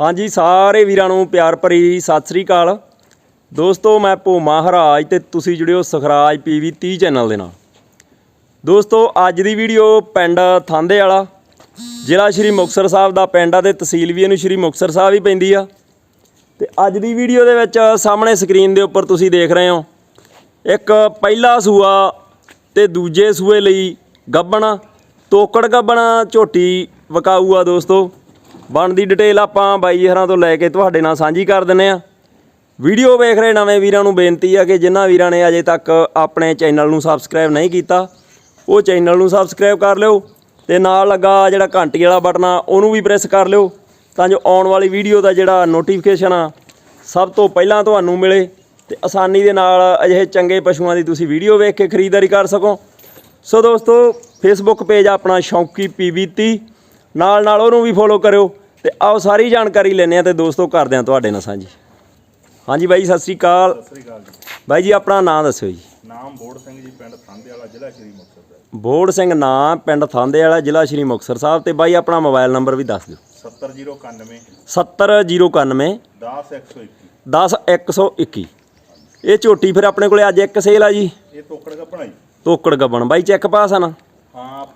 ਹਾਂਜੀ, ਸਾਰੇ ਵੀਰਾਂ ਨੂੰ ਪਿਆਰ ਭਰੀ ਸਤਿ ਸ੍ਰੀ ਅਕਾਲ। ਦੋਸਤੋ, ਮੈਂ ਭੋ ਮਹਾਰਾਜ ਤੇ ਤੁਸੀਂ ਜੁੜਿਓ ਸਖਰਾਜ ਪੀਵੀ 30 ਚੈਨਲ ਦੇ ਨਾਲ। ਦੋਸਤੋ, ਅੱਜ ਦੀ ਵੀਡੀਓ ਪਿੰਡ ਥਾਂਦੇ ਵਾਲਾ, ਜ਼ਿਲ੍ਹਾ ਸ਼੍ਰੀ ਮੁਕਤਸਰ ਸਾਹਿਬ ਦਾ ਪਿੰਡ ਆ ਤੇ ਤਹਿਸੀਲ ਵੀ ਇਹਨੂੰ ਸ਼੍ਰੀ ਮੁਕਤਸਰ ਸਾਹਿਬ ਹੀ ਪੈਂਦੀ ਆ। ਤੇ ਅੱਜ ਦੀ ਵੀਡੀਓ ਦੇ ਵਿੱਚ ਸਾਹਮਣੇ ਸਕਰੀਨ ਦੇ ਉੱਪਰ ਤੁਸੀਂ ਦੇਖ ਰਹੇ ਹੋ, ਇੱਕ ਪਹਿਲਾ ਸੂਆ ਤੇ ਦੂਜੇ ਸੂਏ ਲਈ ਗੱਬਣ, ਤੋਕੜ ਗੱਬਣ ਝੋਟੀ ਵਕਾਊ ਆ ਦੋਸਤੋ। ਬਣਦੀ ਡਿਟੇਲ ਆਪਾਂ ਬਾਈ ਹਰਾਂ ਤੋਂ ਲੈ ਕੇ ਤੁਹਾਡੇ ਨਾਲ ਸਾਂਝੀ ਕਰ ਦਿੰਨੇ ਆ। ਵੀਡੀਓ ਵੇਖ ਰਹੇ ਨਵੇਂ ਵੀਰਾਂ ਨੂੰ ਬੇਨਤੀ ਆ ਕਿ ਜਿਨ੍ਹਾਂ ਵੀਰਾਂ ਨੇ ਅਜੇ ਤੱਕ ਆਪਣੇ ਚੈਨਲ ਨੂੰ ਸਬਸਕ੍ਰਾਈਬ ਨਹੀਂ ਕੀਤਾ, ਉਹ ਚੈਨਲ ਨੂੰ ਸਬਸਕ੍ਰਾਈਬ ਕਰ ਲਿਓ ਤੇ ਨਾਲ ਲੱਗਾ ਜਿਹੜਾ ਘੰਟੀ ਵਾਲਾ ਬਟਨ ਆ, ਉਹਨੂੰ ਵੀ ਪ੍ਰੈਸ ਕਰ ਲਿਓ ਤਾਂ ਜੋ ਆਉਣ ਵਾਲੀ ਵੀਡੀਓ ਦਾ ਜਿਹੜਾ ਨੋਟੀਫਿਕੇਸ਼ਨ ਆ, ਸਭ ਤੋਂ ਪਹਿਲਾਂ ਤੁਹਾਨੂੰ ਮਿਲੇ ਤੇ ਆਸਾਨੀ ਦੇ ਨਾਲ ਅਜਿਹੇ ਚੰਗੇ ਪਸ਼ੂਆਂ ਦੀ ਤੁਸੀਂ ਵੀਡੀਓ ਵੇਖ ਕੇ ਖਰੀਦਦਾਰੀ ਕਰ ਸਕੋ। ਸੋ ਦੋਸਤੋ ਫੇਸਬੁੱਕ ਪੇਜ ਆਪਣਾ ਸ਼ੌਂਕੀ ਪੀਬੀਤੀ ਨਾਲ ਨਾਲ ਉਹਨੂੰ ਵੀ ਫੋਲੋ ਕਰਿਓ। ਤੇ ਆਓ ਸਾਰੀ ਜਾਣਕਾਰੀ ਲੈਣੇ ਆ ਤੇ ਦੋਸਤੋ ਕਰਦੇ ਆ ਤੁਹਾਡੇ ਨਾਲ ਸਾਂਝੀ। ਹਾਂਜੀ ਬਾਈ ਸਤਿ ਸ੍ਰੀ ਅਕਾਲ। ਸਤਿ ਸ੍ਰੀ ਅਕਾਲ ਜੀ। ਬਾਈ ਜੀ ਆਪਣਾ ਨਾਮ ਦੱਸਿਓ ਜੀ। ਨਾਮ ਬੋੜ ਸਿੰਘ ਜੀ ਪਿੰਡ ਥਾਂਦੇ ਵਾਲਾ ਜ਼ਿਲ੍ਹਾ ਸ਼੍ਰੀ ਮੁਕਤਸਰ ਦਾ ਬੋੜ ਸਿੰਘ ਨਾਂ ਪਿੰਡ ਥਾਂਦੇ ਵਾਲਾ ਜ਼ਿਲ੍ਹਾ ਸ਼੍ਰੀ ਮੁਕਤਸਰ ਸਾਹਿਬ ਤੇ ਬਾਈ ਆਪਣਾ ਮੋਬਾਈਲ ਨੰਬਰ ਵੀ ਦੱਸ ਦਿਓ। 70091 70091 10121 10121 ਇਹ ਝੋਟੀ ਫਿਰ ਆਪਣੇ ਕੋਲੇ ਅੱਜ ਇੱਕ ਸੇਲ ਆ ਜੀ। ਇਹ ਤੋਕੜ ਦਾ ਬਣਾਈ ਤੋਕੜ ਗੱਬਣ ਬਾਈ ਚੈੱਕ ਪਾਸ ਆ ਨਾ।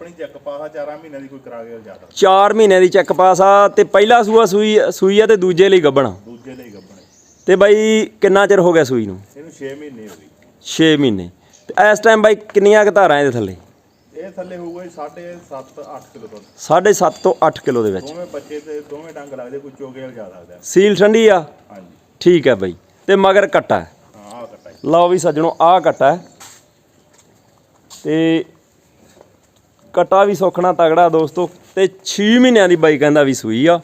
ਆਪਣੀ ਚੱਕ ਪਾਹਾ 4 ਮਹੀਨਿਆਂ ਦੀ ਕੋਈ ਕਰਾ ਕੇ ਜ਼ਿਆਦਾ 4 ਮਹੀਨਿਆਂ ਦੀ ਚੈੱਕ ਪਾਸ ਆ ਤੇ ਪਹਿਲਾ ਸੂਆ ਸੂਈ ਸੂਈ ਆ ਤੇ ਦੂਜੇ ਲਈ ਗੱਬਣ ਦੂਜੇ ਲਈ ਗੱਬਣੇ ਤੇ ਬਾਈ ਕਿੰਨਾ ਚਿਰ ਹੋ ਗਿਆ ਸੂਈ ਨੂੰ? ਇਹਨੂੰ 6 ਮਹੀਨੇ ਹੋ ਗਏ। 6 ਮਹੀਨੇ। ਤੇ ਇਸ ਟਾਈਮ ਬਾਈ ਕਿੰਨੀਆਂ ਧਾਰਾਂ ਇਹਦੇ ਥੱਲੇ? ਇਹ ਥੱਲੇ ਹੋਊਗਾ ਜੀ 7.5 8 ਕਿਲੋ ਦੁੱਧ। 7.5 ਤੋਂ 8 ਕਿਲੋ ਦੇ ਵਿੱਚ। ਦੋਵੇਂ ਬੱਚੇ ਤੇ ਦੋਵੇਂ ਡੰਗ ਲੱਗਦੇ ਕੋਈ ਚੋਗੇ ਵਾਲ ਜ਼ਿਆਦਾ ਲੱਗਦਾ ਸੀਲ ਠੰਡੀ ਆ? ਹਾਂਜੀ। ਠੀਕ ਹੈ ਬਾਈ। ਤੇ ਮਗਰ ਕੱਟਾ। ਹੈ। ਆ ਲਓ ਵੀ ਸੱਜਣੋ ਆਹ ਕੱਟਾ। ਤੇ ਕਟਾ ਵੀ ਸੁਖਣਾ ਤਗੜਾ ਦੋਸਤੋ ਤੇ 6 ਮਹੀਨਿਆਂ ਦੀ ਬਾਈ ਕਹਿੰਦਾ ਵੀ ਸੂਈ ਆ।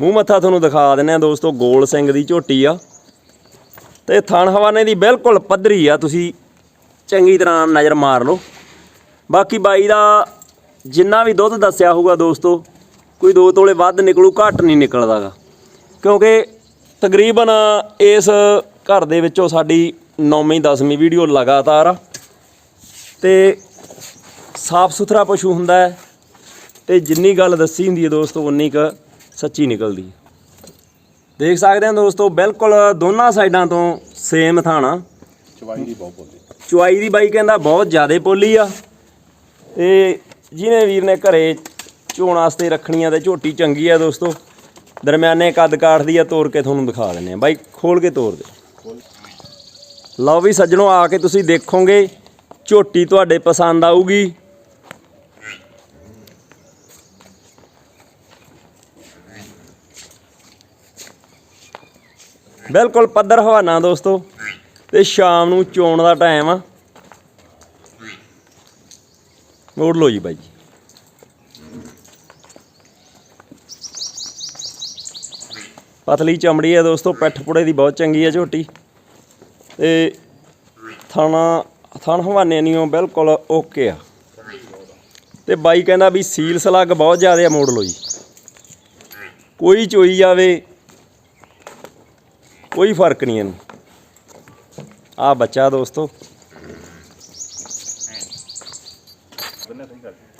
ਮੂੰਹ ਮੱਥਾ ਤੁਹਾਨੂੰ ਦਿਖਾ ਦਿੰਨੇ ਆ ਦੋਸਤੋ, ਗੋਲ ਸਿੰਘ ਦੀ ਝੋਟੀ ਆ। ਤੇ ਥਣ ਹਵਾਨੇ ਦੀ ਬਿਲਕੁਲ ਪੱਧਰੀ ਆ, ਤੁਸੀਂ ਚੰਗੀ ਤਰ੍ਹਾਂ ਨਜ਼ਰ ਮਾਰ ਲਓ। ਬਾਕੀ ਬਾਈ ਦਾ ਜਿੰਨਾ ਵੀ ਦੁੱਧ ਦੱਸਿਆ ਹੋਊਗਾ ਦੋਸਤੋ, ਕੋਈ ਦੋ ਤੋਲੇ ਵੱਧ ਨਿਕਲੂ, ਘੱਟ ਨਹੀਂ ਨਿਕਲਦਾਗਾ। ਕਿਉਂਕਿ ਤਕਰੀਬਨ ਇਸ ਘਰ ਦੇ ਵਿੱਚੋਂ ਸਾਡੀ 9ਵੀਂ 10ਵੀਂ ਵੀਡੀਓ ਲਗਾਤਾਰ ਆ। ਤੇ ਸਾਫ਼ ਸੁਥਰਾ ਪਸ਼ੂ ਹੁੰਦਾ ਹੈ ਤੇ ਜਿੰਨੀ ਗੱਲ ਦੱਸੀ ਹੁੰਦੀ ਹੈ ਦੋਸਤੋ ਉਨੀ ਕ ਸੱਚੀ ਨਿਕਲਦੀ ਹੈ। ਦੇਖ ਸਕਦੇ ਹਾਂ ਦੋਸਤੋ ਬਿਲਕੁਲ ਦੋਨਾਂ ਸਾਈਡਾਂ ਤੋਂ ਸੇਮ ਥਾਣਾ। ਚਵਾਈ ਦੀ ਬਹੁਤ ਬੋਲੀ। ਚੁਆਈ ਦੀ ਬਾਈ ਕਹਿੰਦਾ ਬਹੁਤ ਜ਼ਿਆਦੇ ਪੋਲੀ ਆ। ਤੇ ਜਿਹਨੇ ਵੀਰ ਨੇ ਘਰੇ ਝੋਣ ਵਾਸਤੇ ਰੱਖਣੀਆਂ ਤੇ ਝੋਟੀ ਚੰਗੀ ਆ ਦੋਸਤੋ ਦਰਮਿਆਨੇ ਕੱਦ ਕਾਠ ਦੀ ਆ ਤੋੜ ਕੇ ਤੁਹਾਨੂੰ ਦਿਖਾ ਦਿੰਨੇ ਆ ਬਾਈ ਖੋਲ ਕੇ ਤੋੜ ਦੇ। ਲਓ ਵੀ ਸੱਜਣੋ ਆ ਕੇ ਤੁਸੀਂ ਦੇਖੋਗੇ ਝੋਟੀ ਤੁਹਾਡੇ ਪਸੰਦ ਆਊਗੀ। ਬਿਲਕੁਲ ਪੱਧਰ ਹਵਾਨਾ ਦੋਸਤੋ। ਤੇ ਸ਼ਾਮ ਨੂੰ ਚੋਣ ਦਾ ਟਾਈਮ ਆ। ਮੋੜ ਲਓ ਜੀ ਬਾਈ ਜੀ। ਪਤਲੀ ਚਮੜੀ ਹੈ ਦੋਸਤੋ, ਪਿੱਠ ਪੁੜੇ ਦੀ ਬਹੁਤ ਚੰਗੀ ਹੈ ਝੋਟੀ। ਤੇ ਥਾਣਾ, ਥਣ ਹਵਾਨੇ ਨਹੀਂ ਬਿਲਕੁਲ ਓਕੇ ਆ। ਤੇ ਬਾਈ ਕਹਿੰਦਾ ਵੀ ਸੀਲ ਸਲੱਗ ਬਹੁਤ ਜ਼ਿਆਦਾ ਆ, ਮੋੜ ਲਓ ਜੀ। ਕੋਈ ਚੋਈ ਜਾਵੇ ਕੋਈ ਫ਼ਰਕ ਨਹੀਂ ਇਹਨੂੰ। ਆ ਬੱਚਾ ਦੋਸਤੋ।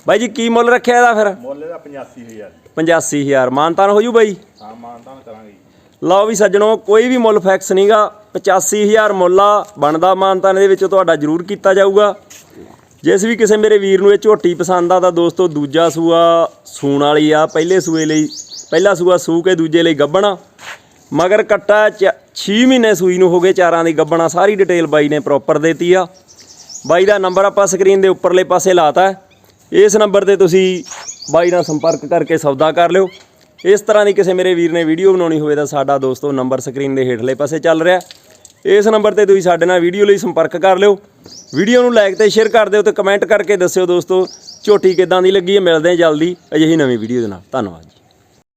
ਬਾਈ ਜੀ ਕੀ ਮੁੱਲ ਰੱਖਿਆ ਇਹਦਾ ਫਿਰ? ਮੁੱਲ ਇਹਦਾ 85000 85000 ਮਾਨਤਾਨ ਹੋ ਜੂ ਬਾਈ? ਹਾਂ ਮਾਨਤਾਨ ਕਰਾਂਗੇ ਲਓ ਵੀ ਸੱਜਣੋ ਕੋਈ ਵੀ ਮੁੱਲ ਫੈਕਸ ਨਹੀਂਗਾ। 85000 ਮੁੱਲ ਆ ਬਣਦਾ ਮਾਨਤਾਨ ਦੇ ਵਿੱਚ ਤੁਹਾਡਾ ਜ਼ਰੂਰ ਕੀਤਾ ਜਾਊਗਾ। ਜਿਸ ਵੀ ਕਿਸੇ ਮੇਰੇ ਵੀਰ ਨੂੰ ਇਹ ਝੋਟੀ ਪਸੰਦ ਆ ਤਾਂ ਦੋਸਤੋ ਦੂਜਾ ਸੂਆ ਸੂਣ ਵਾਲੀ ਆ। ਪਹਿਲੇ ਸੂਏ ਲਈ ਪਹਿਲਾ ਸੂਆ ਸੂ ਕੇ ਦੂਜੇ ਲਈ ਗੱਬਣਾ ਮਗਰ ਕੱਟਾ 6 ਮਹੀਨੇ ਸੂਈ ਨੂੰ ਹੋ ਗਏ ਚਾਰਾਂ ਦੀ ਗੱਬਣਾ, ਸਾਰੀ ਡਿਟੇਲ ਬਾਈ ਨੇ ਪ੍ਰੋਪਰ ਦੇਤੀ ਆ। ਬਾਈ ਦਾ ਨੰਬਰ ਆਪਾਂ ਸਕਰੀਨ ਦੇ ਉੱਪਰਲੇ ਪਾਸੇ ਲਾਤਾ ਹੈ। ਇਸ ਨੰਬਰ ਤੇ ਤੁਸੀਂ ਬਾਈ ਨਾਲ ਸੰਪਰਕ ਕਰਕੇ ਸੌਦਾ ਕਰ ਲਿਓ। ਇਸ ਤਰ੍ਹਾਂ ਦੀ ਕਿਸੇ ਮੇਰੇ ਵੀਰ ਨੇ ਵੀਡੀਓ ਬਣਾਉਣੀ ਹੋਵੇ ਤਾਂ ਸਾਡਾ ਦੋਸਤੋ ਨੰਬਰ ਸਕਰੀਨ ਦੇ ਹੇਠਲੇ ਪਾਸੇ ਚੱਲ ਰਿਹਾ ਇਸ ਨੰਬਰ ਤੇ ਤੁਸੀਂ ਸਾਡੇ ਨਾਲ ਵੀਡੀਓ ਲਈ ਸੰਪਰਕ ਕਰ ਲਿਓ। ਵੀਡੀਓ ਨੂੰ ਲਾਈਕ ਤੇ ਸ਼ੇਅਰ ਕਰ ਦਿਓ ਤੇ ਕਮੈਂਟ ਕਰਕੇ ਦੱਸਿਓ ਦੋਸਤੋ ਝੋਟੀ ਕਿਦਾਂ ਦੀ ਲੱਗੀ ਹੈ। ਮਿਲਦੇ ਹਾਂ ਜਲਦੀ ਅਜਿਹੀ ਨਵੀਂ ਵੀਡੀਓ ਦੇ ਨਾਲ। ਧੰਨਵਾਦ ਜੀ।